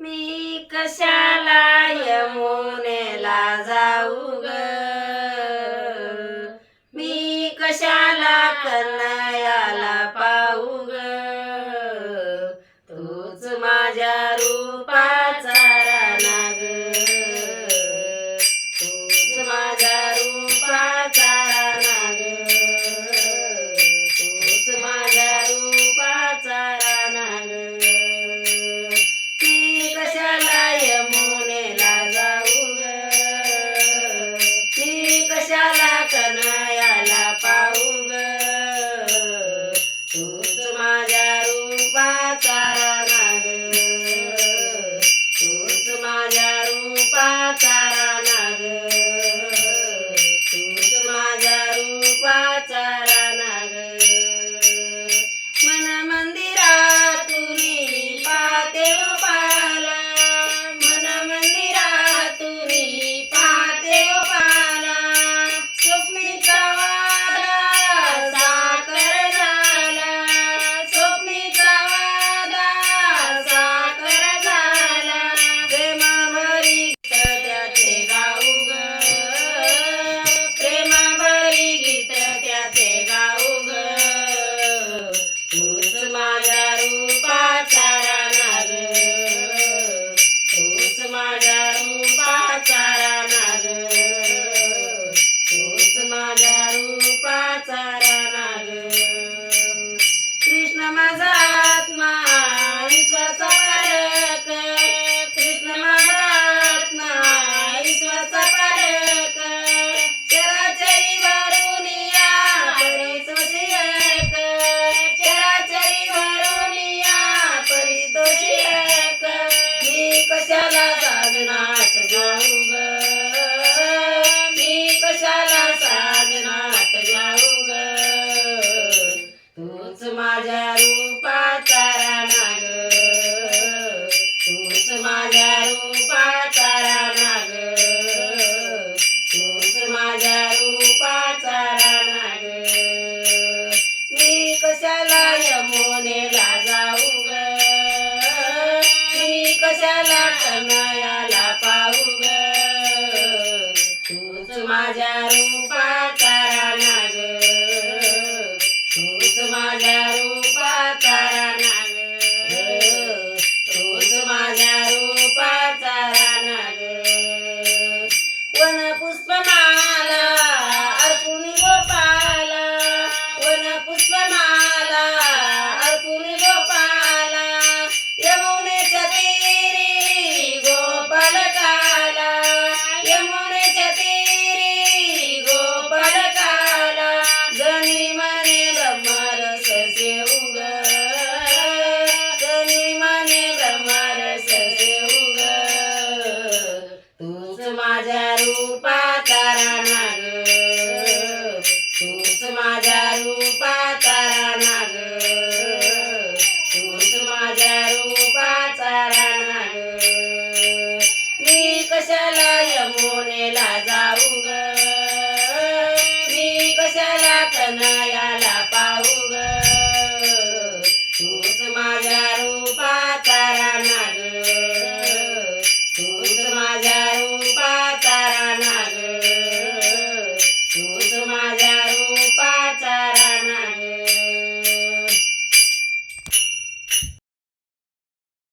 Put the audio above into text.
मी कशाला यमुनेला जाऊ ग? मी कशाला कन्याला पाहू ग? तूच माझ्या रूपा साजनात जाऊ ग मी कशाला साजनात जाऊ ग तूच माझ्या रूपाचा नाग तूच माझ्या रूपाचा नाग तूच माझ्या रूपाचा नाग मी कशाला यमुनेला जाऊ ग मी कशाला कनया राजा